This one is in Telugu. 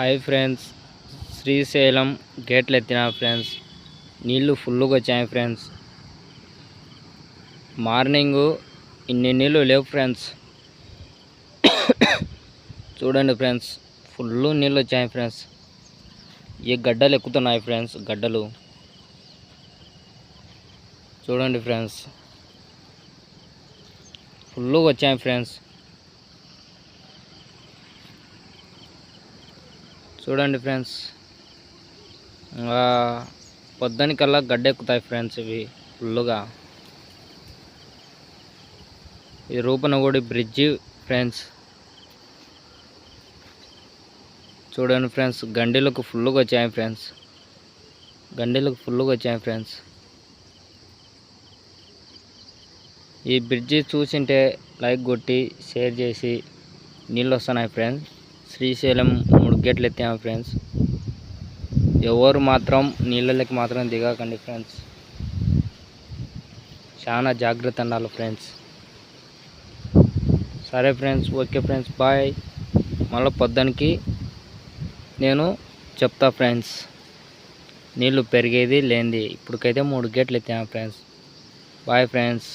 Hi friends. శ్రీశైలం గేట్లు ఎత్తిన ఫ్రెండ్స్. నీళ్ళు ఫుల్గా వచ్చాయి ఫ్రెండ్స్. మార్నింగ్ ఇన్ని నీళ్ళు లేవు ఫ్రెండ్స్. చూడండి ఫ్రెండ్స్ ఫుల్ నీళ్ళు వచ్చాయి ఫ్రెండ్స్. ఈ గడ్డలు ఎక్కుతున్నాయి ఫ్రెండ్స్ గడ్డలు. చూడండి ఫ్రెండ్స్. ఫుల్గా వచ్చాయి ఫ్రెండ్స్. చూడండి ఫ్రెండ్స్. ఇంకా పొద్దునికల్లా గడ్డెక్కుతాయి ఫ్రెండ్స్ ఇవి ఫుల్గా ఇది రూపనగూడి బ్రిడ్జి ఫ్రెండ్స్. చూడండి ఫ్రెండ్స్ గండిలకు ఫుల్గా వచ్చాయి ఫ్రెండ్స్. గండిలకు ఫుల్గా వచ్చాయి ఫ్రెండ్స్. ఈ బ్రిడ్జి చూసింటే లైక్ కొట్టి షేర్ చేసి నీళ్ళు వస్తున్నాయి ఫ్రెండ్స్. శ్రీశైలం గెట్లు ఎత్తాము ఫ్రెండ్స్. ఎవరు మాత్రం నీళ్ళకి మాత్రం దిగకండి ఫ్రెండ్స్. చాలా జాగ్రత్త అండాలి ఫ్రెండ్స్. సరే ఫ్రెండ్స్ ఓకే ఫ్రెండ్స్ బాయ్. మళ్ళీ పొద్దునకి నేను చెప్తా ఫ్రెండ్స్. నీళ్ళు పెరిగేది లేనిది. ఇప్పటికైతే మూడు గేట్లు ఎత్తాము ఫ్రెండ్స్. Bye friends.